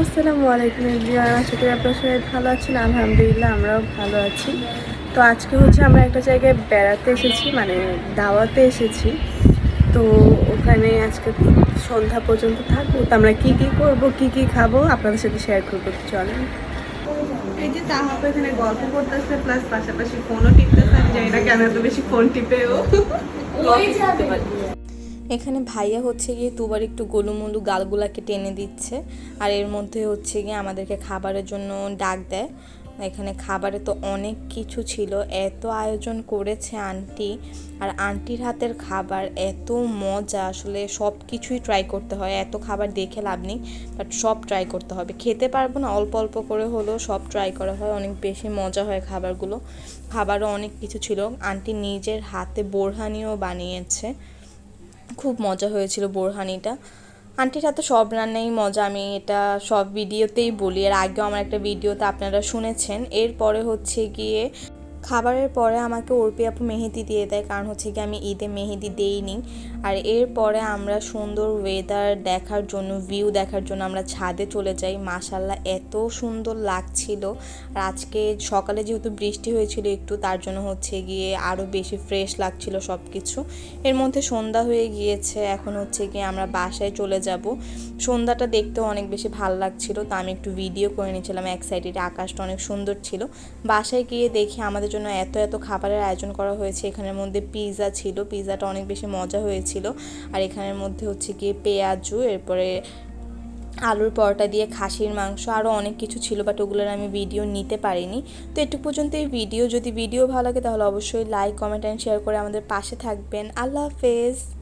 আসসালামু আলাইকুম এভরিওয়ান আশা করি আপনার সবাই ভালো আছেন। আলহামদুলিল্লাহ আমরাও ভালো আছি। তো আজকে হচ্ছে আমরা একটা জায়গায় বেড়াতে এসেছি মানে দাওয়াতে এসেছি। তো ওখানে আজকে সন্ধ্যা পর্যন্ত থাকব। তো আমরা কী কী করব কী কী খাব আপনাদের সাথে শেয়ার করব চলেন। এই যে তাহাপ এখানে গল্প করতেছে প্লাস পাশাপাশি ফোনও টিপতেছে। আমি জানি না কেন এত বেশি ফোন টিপেও। এখানে ভাইয়া হচ্ছে গিয়ে দুবার একটু গোলুমুলু গালগুলাকে টেনে দিচ্ছে। আর এর মধ্যে হচ্ছে গিয়ে আমাদেরকে খাবারের জন্য ডাক দেয়। এখানে খাবারে তো অনেক কিছু ছিল, এত আয়োজন করেছে আন্টি। আর আন্টির হাতের খাবার এত মজা, আসলে সব কিছুই ট্রাই করতে হয়। এত খাবার দেখে লাভ নেই বাট সব ট্রাই করতে হবে। খেতে পারব না, অল্প অল্প করে হলেও সব ট্রাই করা হয়। অনেক বেশি মজা হয় খাবারগুলো। খাবারও অনেক কিছু ছিল। আন্টি নিজের হাতে বোরহানিও বানিয়েছে। খুব মজা হয়েছিল বোরহানিটা। আন্টির হাতে সব রান্নাই মজা, আমি এটা সব ভিডিওতেই বলি। এর আগেও আমার একটা ভিডিওতে আপনারা শুনেছেন। এরপরে হচ্ছে গিয়ে খাবারের পরে আমাকে অর্পি আপু মেহেদি দিয়ে দেয়, কারণ হচ্ছে কি আমি ঈদে মেহেদি দেইনি। আর এরপরে আমরা সুন্দর ওয়েদার দেখার জন্য ভিউ দেখার জন্য আমরা ছাদে চলে যাই। মাসাল্লাহ এত সুন্দর লাগছিল। আর আজকে সকালে যেহেতু বৃষ্টি হয়েছিল একটু, তার জন্য হচ্ছে গিয়ে আরও বেশি ফ্রেশ লাগছিল সব কিছু এর মধ্যে সন্ধ্যা হয়ে গিয়েছে, এখন হচ্ছে গিয়ে আমরা বাসায় চলে যাব। সন্ধ্যাটা দেখতেও অনেক বেশি ভালো লাগছিল, তো আমি একটু ভিডিও করে নিয়েছিলাম, এক সাইডে আকাশটা অনেক সুন্দর ছিল। বাসায় গিয়ে দেখি আমাদের জন্য এত এত খাবারের আয়োজন করা হয়েছে। এখানের মধ্যে পিৎজা ছিল। পিৎজাটা অনেক বেশি মজা হয়েছিল। আর এখানের মধ্যে হচ্ছে গিয়ে পেঁয়াজু, এরপরে আলুর পরোটা দিয়ে খাসির মাংস আরও অনেক কিছু ছিল বাট ওগুলোর আমি ভিডিও নিতে পারিনি। তো একটু পর্যন্ত এই ভিডিও যদি ভিডিও ভালো লাগে তাহলে অবশ্যই লাইক কমেন্ট অ্যান্ড শেয়ার করে আমাদের পাশে থাকবেন। আল্লাহ হাফেজ!